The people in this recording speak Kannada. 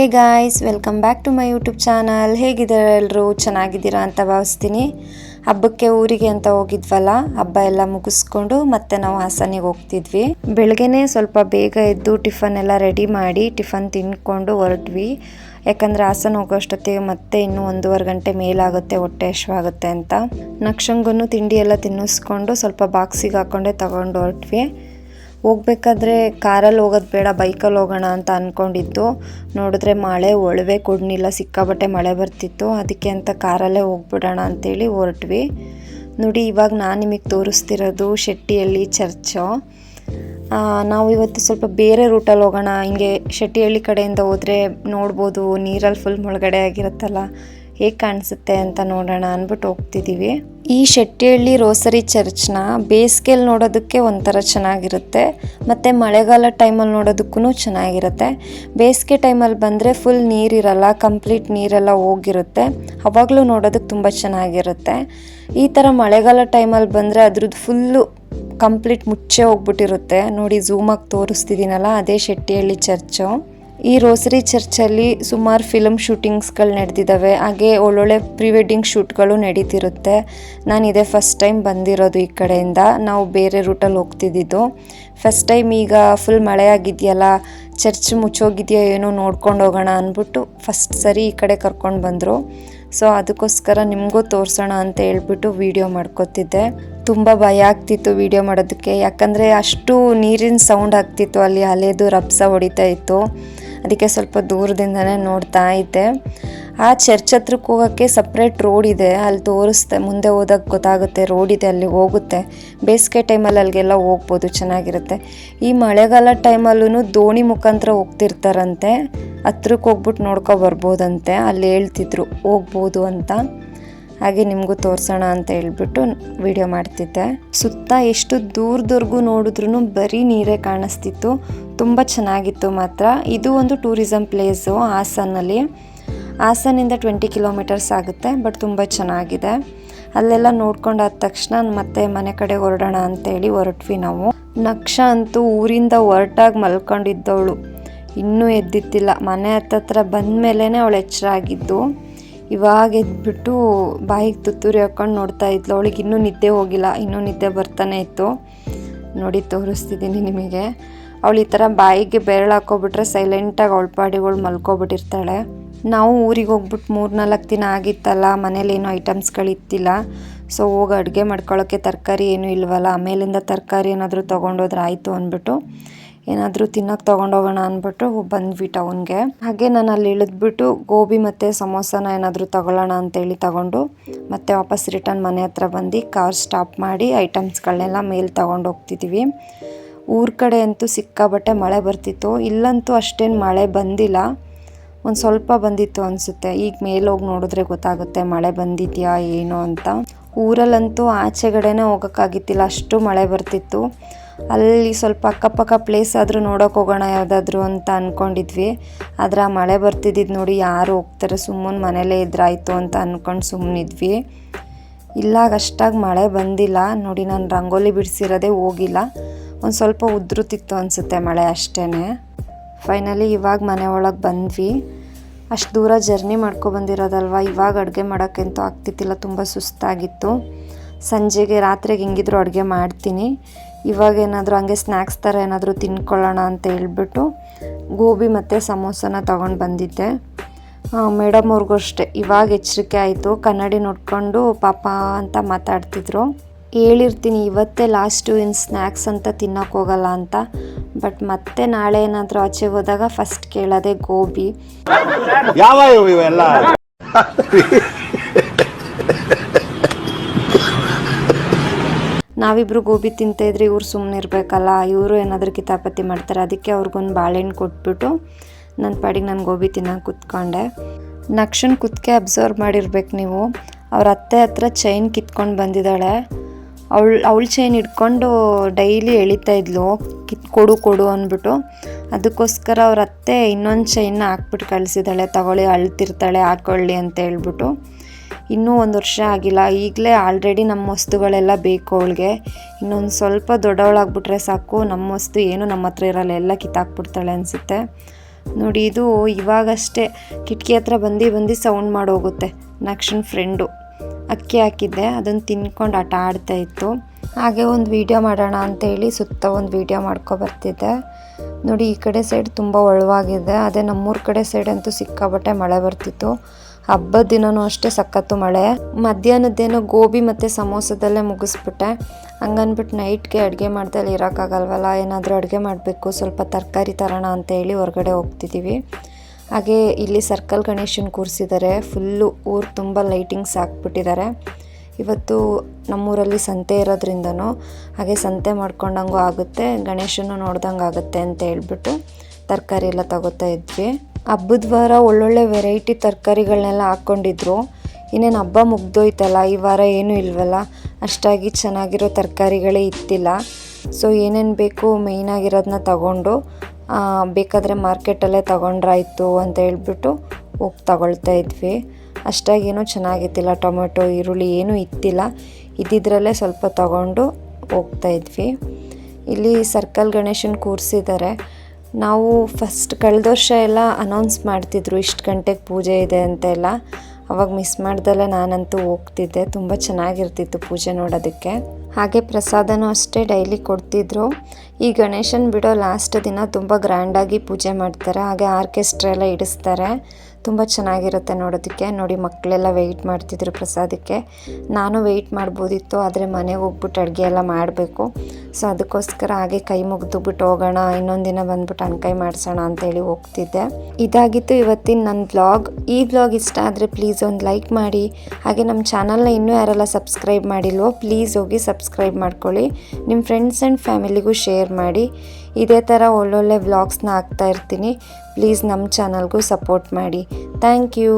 hey guys, welcome back to my YouTube channel. ಹೇಗಿದ್ದಾರೆ ಎಲ್ಲರೂ ಚೆನ್ನಾಗಿದ್ದೀರಾ ಅಂತ ಭಾವಿಸ್ತೀನಿ. ಹಬ್ಬಕ್ಕೆ ಊರಿಗೆ ಅಂತ ಹೋಗಿದ್ವಲ್ಲ, ಹಬ್ಬ ಎಲ್ಲ ಮುಗಿಸ್ಕೊಂಡು ಮತ್ತೆ ನಾವು ಹಾಸನಿಗೆ ಹೋಗ್ತಿದ್ವಿ. ಬೆಳಗ್ಗೆನೆ ಸ್ವಲ್ಪ ಬೇಗ ಎದ್ದು ಟಿಫನ್ ಎಲ್ಲ ರೆಡಿ ಮಾಡಿ ಟಿಫನ್ ತಿನ್ಕೊಂಡು ಹೊರಟ್ವಿ. ಯಾಕಂದ್ರೆ ಹಾಸನ ಹೋಗೋಷ್ಟೊತ್ತಿಗೆ ಮತ್ತೆ ಇನ್ನೂ ಒಂದೂವರೆ ಗಂಟೆ ಮೇಲಾಗುತ್ತೆ, ಹೊಟ್ಟೆ ಹಶ್ವಾಗುತ್ತೆ ಅಂತ. ನಕ್ಷಂಗನ್ನು ತಿಂಡಿ ಎಲ್ಲ ತಿನ್ನಿಸ್ಕೊಂಡು ಸ್ವಲ್ಪ ಬಾಕ್ಸಿಗೆ ಹಾಕ್ಕೊಂಡೆ ತಗೊಂಡು ಹೊರಟ್ವಿ. ಹೋಗ್ಬೇಕಾದ್ರೆ ಕಾರಲ್ಲಿ ಹೋಗೋದು ಬೇಡ, ಬೈಕಲ್ಲಿ ಹೋಗೋಣ ಅಂತ ಅಂದ್ಕೊಂಡಿದ್ದು ನೋಡಿದ್ರೆ ಮಳೆ, ಒಳವೆ ಕೊಡ್ನಿಲ್ಲ ಸಿಕ್ಕಾಬಟ್ಟೆ ಮಳೆ ಬರ್ತಿತ್ತು. ಅದಕ್ಕೆ ಅಂತ ಕಾರಲ್ಲೇ ಹೋಗ್ಬಿಡೋಣ ಅಂತೇಳಿ ಹೊರಟ್ವಿ. ನೋಡಿ, ಇವಾಗ ನಾನು ನಿಮಗೆ ತೋರಿಸ್ತಿರೋದು ಶೆಟ್ಟಿಹಳ್ಳಿ ಚರ್ಚು. ನಾವು ಇವತ್ತು ಸ್ವಲ್ಪ ಬೇರೆ ರೂಟಲ್ಲಿ ಹೋಗೋಣ. ಹಿಂಗೆ ಶೆಟ್ಟಿಹಳ್ಳಿ ಕಡೆಯಿಂದ ಹೋದರೆ ನೋಡ್ಬೋದು ನೀರಲ್ಲಿ ಫುಲ್ ಮುಳುಗಡೆ ಆಗಿರುತ್ತಲ್ಲ. ಹೇಗೆ ಕಾಣಿಸುತ್ತೆ ಅಂತ ನೋಡೋಣ ಅಂದ್ಬಿಟ್ಟು ಹೋಗ್ತಿದ್ದೀವಿ ಈ ಶೆಟ್ಟಿಹಳ್ಳಿ ರೋಸರಿ ಚರ್ಚ್ನ ಬೇಸಿಗೆಲಿ ನೋಡೋದಕ್ಕೆ ಒಂಥರ ಚೆನ್ನಾಗಿರುತ್ತೆ. ಮತ್ತು ಮಳೆಗಾಲ ಟೈಮಲ್ಲಿ ನೋಡೋದಕ್ಕೂ ಚೆನ್ನಾಗಿರುತ್ತೆ. ಬೇಸಿಗೆ ಟೈಮಲ್ಲಿ ಬಂದರೆ ಫುಲ್ ನೀರಿರಲ್ಲ ಕಂಪ್ಲೀಟ್ ನೀರೆಲ್ಲ ಹೋಗಿರುತ್ತೆ. ಅವಾಗಲೂ ನೋಡೋದಕ್ಕೆ ತುಂಬ ಚೆನ್ನಾಗಿರುತ್ತೆ. ಈ ಥರ ಮಳೆಗಾಲ ಟೈಮಲ್ಲಿ ಬಂದರೆ ಅದ್ರದ್ದು ಫುಲ್ಲು ಕಂಪ್ಲೀಟ್ ಮುಚ್ಚೆ ಹೋಗ್ಬಿಟ್ಟಿರುತ್ತೆ. ನೋಡಿ ಝೂಮಾಗಿ ತೋರಿಸ್ತಿದ್ದೀನಲ್ಲ ಅದೇ ಶೆಟ್ಟಿಹಳ್ಳಿ ಚರ್ಚು. ಈ ರೋಸರಿ ಚರ್ಚಲ್ಲಿ ಸುಮಾರು ಫಿಲಮ್ ಶೂಟಿಂಗ್ಸ್ಗಳು ನಡೆದಿದ್ದಾವೆ ಹಾಗೆ ಒಳ್ಳೊಳ್ಳೆ ಪ್ರೀ ವೆಡ್ಡಿಂಗ್ ಶೂಟ್ಗಳು ನಡೀತಿರುತ್ತೆ. ನಾನು ಇದೇ ಫಸ್ಟ್ ಟೈಮ್ ಬಂದಿರೋದು ಈ ಕಡೆಯಿಂದ. ನಾವು ಬೇರೆ ರೂಟಲ್ಲಿ ಹೋಗ್ತಿದ್ದಿದ್ದು. ಫಸ್ಟ್ ಟೈಮ್ ಈಗ ಫುಲ್ ಮಳೆ ಆಗಿದೆಯಲ್ಲ ಚರ್ಚ್ ಮುಚ್ಚೋಗಿದೆಯಾ ಏನೋ ನೋಡ್ಕೊಂಡು ಹೋಗೋಣ ಅಂದ್ಬಿಟ್ಟು ಫಸ್ಟ್ ಸರಿ ಈ ಕಡೆ ಕರ್ಕೊಂಡು ಬಂದರು. ಸೊ ಅದಕ್ಕೋಸ್ಕರ ನಿಮಗೂ ತೋರಿಸೋಣ ಅಂತ ಹೇಳ್ಬಿಟ್ಟು ವೀಡಿಯೋ ಮಾಡ್ಕೋತಿದ್ದೆ. ತುಂಬ ಭಯ ಆಗ್ತಿತ್ತು ವಿಡಿಯೋ ಮಾಡೋದಕ್ಕೆ. ಯಾಕಂದರೆ ಅಷ್ಟು ನೀರಿನ ಸೌಂಡ್ ಆಗ್ತಿತ್ತು, ಅಲ್ಲಿ ಅಲೆದು ರಬ್ಸ ಹೊಡಿತಾ ಇತ್ತು. ಅದಕ್ಕೆ ಸ್ವಲ್ಪ ದೂರದಿಂದನೇ ನೋಡ್ತಾ ಇದ್ದೆ. ಆ ಚರ್ಚ್ ಹತ್ರಕ್ಕೆ ಹೋಗೋಕ್ಕೆ ಸಪ್ರೇಟ್ ರೋಡ್ ಇದೆ. ಅಲ್ಲಿ ತೋರಿಸ್ತೆ ಮುಂದೆ ಹೋದಾಗ ಗೊತ್ತಾಗುತ್ತೆ ರೋಡ್ ಇದೆ, ಅಲ್ಲಿ ಹೋಗುತ್ತೆ. ಬೇಸಿಗೆ ಟೈಮಲ್ಲಿ ಅಲ್ಲಿಗೆಲ್ಲ ಹೋಗ್ಬೋದು, ಚೆನ್ನಾಗಿರುತ್ತೆ. ಈ ಮಳೆಗಾಲ ಟೈಮಲ್ಲೂ ದೋಣಿ ಮುಖಾಂತರ ಹೋಗ್ತಿರ್ತಾರಂತೆ. ಹತ್ರಕ್ಕೆ ಹೋಗ್ಬಿಟ್ಟು ನೋಡ್ಕೊ ಬರ್ಬೋದಂತೆ. ಅಲ್ಲಿ ಹೇಳ್ತಿದ್ರು, ಹೋಗ್ಬೋದು ಅಂತ. ಹಾಗೆ ನಿಮಗೂ ತೋರಿಸೋಣ ಅಂತ ಹೇಳ್ಬಿಟ್ಟು ವಿಡಿಯೋ ಮಾಡ್ತಿದ್ದೆ. ಸುತ್ತ ಎಷ್ಟು ದೂರದವರೆಗೂ ನೋಡಿದ್ರೂ ಬರೀ ನೀರೇ ಕಾಣಿಸ್ತಿತ್ತು. ತುಂಬ ಚೆನ್ನಾಗಿತ್ತು ಮಾತ್ರ. ಇದು ಒಂದು ಟೂರಿಸಮ್ ಪ್ಲೇಸು ಹಾಸನಲ್ಲಿ. ಹಾಸನಿಂದ ಟ್ವೆಂಟಿ ಕಿಲೋಮೀಟರ್ಸ್ ಆಗುತ್ತೆ, ಬಟ್ ತುಂಬ ಚೆನ್ನಾಗಿದೆ. ಅಲ್ಲೆಲ್ಲ ನೋಡ್ಕೊಂಡಾದ ತಕ್ಷಣ ಮತ್ತೆ ಮನೆ ಕಡೆ ಹೊರಡೋಣ ಅಂತೇಳಿ ಹೊರಟ್ವಿ ನಾವು. ನಕ್ಷ ಅಂತೂ ಊರಿಂದ ಹೊರಟಾಗಿ ಮಲ್ಕೊಂಡಿದ್ದವಳು. ಇನ್ನೂ ಎದ್ದಿತ್ತಿಲ್ಲ ಮನೆ ಹತ್ತತ್ರ ಬಂದ ಮೇಲೇ ಅವಳು ಎಚ್ಚರ ಆಗಿದ್ದು ಇವಾಗ ಎದ್ಬಿಟ್ಟು ಬಾಯಿಗೆ ತುತ್ತೂರಿ ಹಾಕ್ಕೊಂಡು ನೋಡ್ತಾ ಇದ್ಲು. ಅವಳಿಗೆ ಇನ್ನೂ ನಿದ್ದೆ ಹೋಗಿಲ್ಲ. ಇನ್ನೂ ನಿದ್ದೆ ಬರ್ತಾನೆ ಇತ್ತು. ನೋಡಿ, ತೋರಿಸ್ತಿದ್ದೀನಿ ನಿಮಗೆ. ಅವಳು ಈ ಥರ ಬಾಯಿಗೆ ಬೆರಳು ಹಾಕೋಬಿಟ್ರೆ ಸೈಲೆಂಟಾಗಿ ಅವಳ ಪಾಡಿಗಳು ಮಲ್ಕೊಬಿಟ್ಟಿರ್ತಾಳೆ. ನಾವು ಊರಿಗೆ ಹೋಗ್ಬಿಟ್ಟು ಮೂರು ನಾಲ್ಕು ದಿನ ಆಗಿತ್ತಲ್ಲ, ಮನೇಲಿ ಏನೋ ಐಟಮ್ಸ್ಗಳಿತ್ತಿಲ್ಲ. ಸೊ, ಹೋಗಿ ಅಡುಗೆ ಮಾಡ್ಕೊಳ್ಳೋಕ್ಕೆ ತರಕಾರಿ ಏನೂ ಇಲ್ವಲ್ಲ, ಆಮೇಲಿಂದ ತರಕಾರಿ ಏನಾದರೂ ತೊಗೊಂಡೋದ್ರೆ ಆಯಿತು ಅಂದ್ಬಿಟ್ಟು ಏನಾದರೂ ತಿನ್ನೋಕೆ ತೊಗೊಂಡೋಗೋಣ ಅಂದ್ಬಿಟ್ಟು ಬಂದ್ವಿ ಟೌನ್ಗೆ ಹಾಗೆ ನಾನು ಅಲ್ಲಿ ಇಳಿದ್ಬಿಟ್ಟು ಗೋಬಿ ಮತ್ತು ಸಮೋಸನ ಏನಾದರೂ ತಗೊಳ್ಳೋಣ ಅಂತೇಳಿ ತಗೊಂಡು ಮತ್ತೆ ವಾಪಸ್ ರಿಟರ್ನ್ ಮನೆ ಹತ್ರ ಬಂದು ಕಾರ್ ಸ್ಟಾಪ್ ಮಾಡಿ ಐಟಮ್ಸ್ಗಳನ್ನೆಲ್ಲ ಮೇಲೆ ತಗೊಂಡು ಊರ ಕಡೆ ಅಂತೂ ಸಿಕ್ಕಾಬಟ್ಟೆ ಮಳೆ ಬರ್ತಿತ್ತು. ಇಲ್ಲಂತೂ ಅಷ್ಟೇನು ಮಳೆ ಬಂದಿಲ್ಲ. ಒಂದು ಸ್ವಲ್ಪ ಬಂದಿತ್ತು ಅನಿಸುತ್ತೆ. ಈಗ ಮೇಲೋಗಿ ನೋಡಿದ್ರೆ ಗೊತ್ತಾಗುತ್ತೆ ಮಳೆ ಬಂದಿದೆಯಾ, ಏನು ಅಂತ. ಊರಲ್ಲಂತೂ ಆಚೆಗಡೆನೇ ಹೋಗೋಕ್ಕಾಗಿತ್ತಿಲ್ಲ. ಅಷ್ಟು ಮಳೆ ಬರ್ತಿತ್ತು. ಅಲ್ಲಿ ಸ್ವಲ್ಪ ಅಕ್ಕಪಕ್ಕ ಪ್ಲೇಸ್ ಆದರೂ ನೋಡೋಕೆ ಹೋಗೋಣ ಯಾವುದಾದ್ರೂ ಅಂತ ಅಂದ್ಕೊಂಡಿದ್ವಿ ಆದರೆ ಆ ಮಳೆ ಬರ್ತಿದ್ದಿದ್ದು ನೋಡಿ ಯಾರು ಹೋಗ್ತಾರೆ, ಸುಮ್ಮನೆ ಮನೇಲೇ ಇದ್ರಾಯಿತು ಅಂತ ಅಂದ್ಕೊಂಡು ಸುಮ್ಮನಿದ್ವಿ ಇಲ್ಲ ಅಷ್ಟಾಗಿ ಮಳೆ ಬಂದಿಲ್ಲ. ನೋಡಿ ನಾನು ರಂಗೋಲಿ ಬಿಡಿಸಿರೋದೇ ಹೋಗಿಲ್ಲ. ಒಂದು ಸ್ವಲ್ಪ ಉದ್ರುತಿತ್ತು ಅನಿಸುತ್ತೆ ಮಳೆ ಅಷ್ಟೇ ಫೈನಲಿ ಇವಾಗ ಮನೆ ಒಳಗೆ ಬಂದ್ವಿ. ಅಷ್ಟು ದೂರ ಜರ್ನಿ ಮಾಡ್ಕೊಬಂದಿರೋದಲ್ವ ಇವಾಗ ಅಡುಗೆ ಮಾಡೋಕ್ಕಂತೂ ಆಗ್ತಿತ್ತಿಲ್ಲ, ತುಂಬ ಸುಸ್ತಾಗಿತ್ತು. ಸಂಜೆಗೆ ರಾತ್ರಿಗೆ ಹೆಂಗಿದ್ರು ಅಡುಗೆ ಮಾಡ್ತೀನಿ. ಇವಾಗ ಏನಾದರೂ ಹಂಗೆ ಸ್ನ್ಯಾಕ್ಸ್ ಥರ ಏನಾದರೂ ತಿನ್ಕೊಳ್ಳೋಣ ಅಂತ ಹೇಳ್ಬಿಟ್ಟು ಗೋಬಿ ಮತ್ತು ಸಮೋಸನ ತೊಗೊಂಡು ಬಂದಿದ್ದೆ. ಮೇಡಮ್ ಅವ್ರಿಗೂ ಅಷ್ಟೇ. ಇವಾಗ ಎಚ್ಚರಿಕೆ ಆಯಿತು. ಕನ್ನಡಿ ನೋಡ್ಕೊಂಡು ಪಾಪ ಅಂತ ಮಾತಾಡ್ತಿದ್ರು. ಹೇಳಿರ್ತೀನಿ, ಇವತ್ತೇ ಲಾಸ್ಟು ಇನ್ ಸ್ನ್ಯಾಕ್ಸ್ ಅಂತ ತಿನ್ನೋಕೆ ಹೋಗಲ್ಲ ಅಂತ. ಬಟ್ ಮತ್ತೆ ನಾಳೆ ಏನಾದರೂ ಆಚೆ ಹೋದಾಗ ಫಸ್ಟ್ ಕೇಳೋದೆ ಗೋಬಿ. ಯಾವ ನಾವಿಬ್ರು ಗೋಬಿ ತಿಂತಾಯಿದ್ರೆ ಇವ್ರು ಸುಮ್ಮನೆ ಇರಬೇಕಲ್ಲ, ಇವರು ಏನಾದರೂ ಕಿತಾಪತಿ ಮಾಡ್ತಾರೆ, ಅದಕ್ಕೆ ಅವ್ರಿಗೊಂದು ಬಾಳೆಹಣ್ಣು ಕೊಟ್ಬಿಟ್ಟು ನನ್ನ ಪಾಡಿಗೆ ನಾನು ಗೋಬಿ ತಿನ್ನೋಕೆ ಕೂತ್ಕೊಂಡೆ. ನಕ್ಷನ್ ಕುತ್ಕೆ ಅಬ್ಸರ್ವ್ ಮಾಡಿರ್ಬೇಕು ನೀವು. ಅವ್ರ ಅತ್ತೆ ಹತ್ರ ಚೈನ್ ಕಿತ್ಕೊಂಡು ಬಂದಿದ್ದಾಳೆ. ಅವಳು ಅವಳು ಚೈನ್ ಇಟ್ಕೊಂಡು ಡೈಲಿ ಎಳಿತಾ ಇದ್ಲು, ಕಿತ್, ಕೊಡು ಕೊಡು ಅಂದ್ಬಿಟ್ಟು. ಅದಕ್ಕೋಸ್ಕರ ಅವ್ರ ಅತ್ತೆ ಇನ್ನೊಂದು ಚೈನ್ನ ಹಾಕ್ಬಿಟ್ಟು ಕಳಿಸಿದ್ದಾಳೆ, ತಗೊಳ್ಳಿ ಅಳ್ತಿರ್ತಾಳೆ, ಹಾಕೊಳ್ಳಿ ಅಂತ ಹೇಳ್ಬಿಟ್ಟು. ಇನ್ನೂ ಒಂದು ವರ್ಷ ಆಗಿಲ್ಲ. ಈಗಲೇ ಆಲ್ರೆಡಿ ನಮ್ಮ ವಸ್ತುಗಳೆಲ್ಲ ಬೇಕು ಅವಳಿಗೆ. ಇನ್ನೊಂದು ಸ್ವಲ್ಪ ದೊಡ್ಡವಳಾಗ್ಬಿಟ್ರೆ ಸಾಕು. ನಮ್ಮ ವಸ್ತು ಏನು ನಮ್ಮ ಹತ್ರ ಇರಲ್ಲ. ಎಲ್ಲ ಕಿತ್ತಾಕ್ಬಿಡ್ತಾಳೆ ಅನಿಸುತ್ತೆ. ನೋಡಿ, ಇದು ಇವಾಗಷ್ಟೇ ಕಿಟಕಿ ಹತ್ರ ಬಂದು ಬಂದು ಸೌಂಡ್ ಮಾಡೋಗುತ್ತೆ. ನಕ್ಷನ್ ಫ್ರೆಂಡು ಅಕ್ಕಿ ಹಾಕಿದ್ದೆ. ಅದನ್ನು ತಿನ್ಕೊಂಡು ಆಟ ಆಡ್ತಾ ಇತ್ತು. ಹಾಗೆ ಒಂದು ವೀಡಿಯೋ ಮಾಡೋಣ ಅಂತೇಳಿ ಸುತ್ತ ಒಂದು ವೀಡಿಯೋ ಮಾಡ್ಕೊ ಬರ್ತಿದ್ದೆ. ನೋಡಿ, ಈ ಕಡೆ ಸೈಡ್ ತುಂಬ ಒಳವಾಗಿದೆ. ಅದೇ ನಮ್ಮೂರ ಕಡೆ ಸೈಡ್ ಅಂತೂ ಸಿಕ್ಕಾಬಟ್ಟೆ ಮಳೆ ಬರ್ತಿತ್ತು. ಹಬ್ಬದ ದಿನನೂ ಅಷ್ಟೇ ಸಖತ್ತು ಮಳೆ. ಮಧ್ಯಾಹ್ನದ್ದೇನೋ ಗೋಬಿ ಮತ್ತು ಸಮೋಸದಲ್ಲೇ ಮುಗಿಸ್ಬಿಟ್ಟೆ. ಹಂಗನ್ಬಿಟ್ಟು ನೈಟ್ಗೆ ಅಡುಗೆ ಮಾಡ್ದಲ್ಲಿ ಇರೋಕ್ಕಾಗಲ್ವಲ್ಲ? ಏನಾದರೂ ಅಡುಗೆ ಮಾಡಬೇಕು, ಸ್ವಲ್ಪ ತರಕಾರಿ ತರೋಣ ಅಂತ ಹೇಳಿ ಹೊರಗಡೆ ಹೋಗ್ತಿದ್ದೀವಿ ಹಾಗೆ ಇಲ್ಲಿ ಸರ್ಕಲ್ ಗಣೇಶನ್ ಕೂರಿಸಿದ್ದಾರೆ ಫುಲ್ಲು ಊರು ತುಂಬ ಲೈಟಿಂಗ್ಸ್ ಹಾಕ್ಬಿಟ್ಟಿದ್ದಾರೆ ಇವತ್ತು ನಮ್ಮೂರಲ್ಲಿ ಸಂತೆ ಇರೋದ್ರಿಂದನೂ ಹಾಗೆ ಸಂತೆ ಮಾಡ್ಕೊಂಡಂಗೂ ಆಗುತ್ತೆ ಗಣೇಶನೂ ನೋಡ್ದಂಗೆ ಆಗುತ್ತೆ ಅಂತ ಹೇಳ್ಬಿಟ್ಟು ತರಕಾರಿ ಎಲ್ಲ ತಗೋತಾ ಇದ್ವಿ. ಹಬ್ಬದ ವಾರ ಒಳ್ಳೊಳ್ಳೆ ವೆರೈಟಿ ತರಕಾರಿಗಳನ್ನೆಲ್ಲ ಹಾಕ್ಕೊಂಡಿದ್ರು. ಇನ್ನೇನು ಹಬ್ಬ ಮುಗ್ದೋಯ್ತಲ್ಲ, ಈ ವಾರ ಏನೂ ಇಲ್ವಲ್ಲ? ಅಷ್ಟಾಗಿ ಚೆನ್ನಾಗಿರೋ ತರಕಾರಿಗಳೇ ಇತ್ತಿಲ್ಲ. ಸೊ ಏನೇನು ಬೇಕು ಮೇಯ್ನಾಗಿರೋದನ್ನ ತಗೊಂಡು ಬೇಕಾದರೆ ಮಾರ್ಕೆಟಲ್ಲೇ ತಗೊಂಡ್ರಾಯ್ತು ಅಂತ ಹೇಳ್ಬಿಟ್ಟು ಹೋಗಿ ತಗೊಳ್ತಾ ಇದ್ವಿ. ಅಷ್ಟಾಗೇನೂ ಚೆನ್ನಾಗಿತ್ತಿಲ್ಲ. ಟೊಮೆಟೊ, ಈರುಳ್ಳಿ ಏನೂ ಇತ್ತಿಲ್ಲ. ಇದ್ದಿದ್ರಲ್ಲೇ ಸ್ವಲ್ಪ ತಗೊಂಡು ಹೋಗ್ತಾ ಇದ್ವಿ. ಇಲ್ಲಿ ಸರ್ಕಲ್ ಗಣೇಶನ್ ಕೂರಿಸಿದ್ದಾರೆ ನಾವು ಫಸ್ಟ್ ಕಳೆದ ವರ್ಷ ಎಲ್ಲ ಅನೌನ್ಸ್ ಮಾಡ್ತಿದ್ರು, ಇಷ್ಟು ಗಂಟೆಗೆ ಪೂಜೆ ಇದೆ ಅಂತೆಲ್ಲ. ಅವಾಗ ಮಿಸ್ ಮಾಡ್ದಲ್ಲ ನಾನಂತೂ ಹೋಗ್ತಿದ್ದೆ. ತುಂಬ ಚೆನ್ನಾಗಿರ್ತಿತ್ತು ಪೂಜೆ ನೋಡೋದಕ್ಕೆ. ಹಾಗೆ ಪ್ರಸಾದನೂ ಅಷ್ಟೇ ಡೈಲಿ ಕೊಡ್ತಿದ್ರು. ಈ ಗಣೇಶನ್ ಬಿಡೋ ಲಾಸ್ಟ್ ದಿನ ತುಂಬ ಗ್ರ್ಯಾಂಡಾಗಿ ಪೂಜೆ ಮಾಡ್ತಾರೆ. ಹಾಗೆ ಆರ್ಕೆಸ್ಟ್ರಾ ಎಲ್ಲ ಇಡಿಸ್ತಾರೆ. ತುಂಬ ಚೆನ್ನಾಗಿರುತ್ತೆ ನೋಡೋದಕ್ಕೆ. ನೋಡಿ ಮಕ್ಕಳೆಲ್ಲ ವೆಯ್ಟ್ ಮಾಡ್ತಿದ್ರು ಪ್ರಸಾದಕ್ಕೆ. ನಾನು ವೆಯ್ಟ್ ಮಾಡ್ಬೋದಿತ್ತು, ಆದರೆ ಮನೆಗೆ ಹೋಗ್ಬಿಟ್ಟು ಅಡುಗೆ ಎಲ್ಲ ಮಾಡಬೇಕು. ಸೊ ಅದಕ್ಕೋಸ್ಕರ ಹಾಗೆ ಕೈ ಮುಗಿದುಬಿಟ್ಟು ಹೋಗೋಣ, ಇನ್ನೊಂದು ದಿನ ಬಂದ್ಬಿಟ್ಟು ಅನ್ಕೈ ಮಾಡಿಸೋಣ ಅಂತೇಳಿ ಹೋಗ್ತಿದ್ದೆ. ಇದಾಗಿತ್ತು ಇವತ್ತಿನ ನನ್ನ ಬ್ಲಾಗ್ ಈ ಬ್ಲಾಗ್ ಇಷ್ಟ ಆದರೆ ಪ್ಲೀಸ್ ಒಂದು ಲೈಕ್ ಮಾಡಿ. ಹಾಗೆ ನಮ್ಮ ಚಾನಲ್ನ ಇನ್ನೂ ಯಾರೆಲ್ಲ ಸಬ್ಸ್ಕ್ರೈಬ್ ಮಾಡಿಲ್ವೋ ಪ್ಲೀಸ್ ಹೋಗಿ ಸಬ್ಸ್ಕ್ರೈಬ್ ಮಾಡ್ಕೊಳ್ಳಿ. ನಿಮ್ಮ ಫ್ರೆಂಡ್ಸ್ ಆ್ಯಂಡ್ ಫ್ಯಾಮಿಲಿಗೂ ಮಾಡಿ. ಇದೇ ಥರ ಒಳ್ಳೊಳ್ಳೆ ವ್ಲಾಗ್ಸ್ನ ಹಾಕ್ತಾ ಇರ್ತೀನಿ. ಪ್ಲೀಸ್ ನಮ್ಮ ಚಾನಲ್ಗೂ ಸಪೋರ್ಟ್ ಮಾಡಿ. Thank you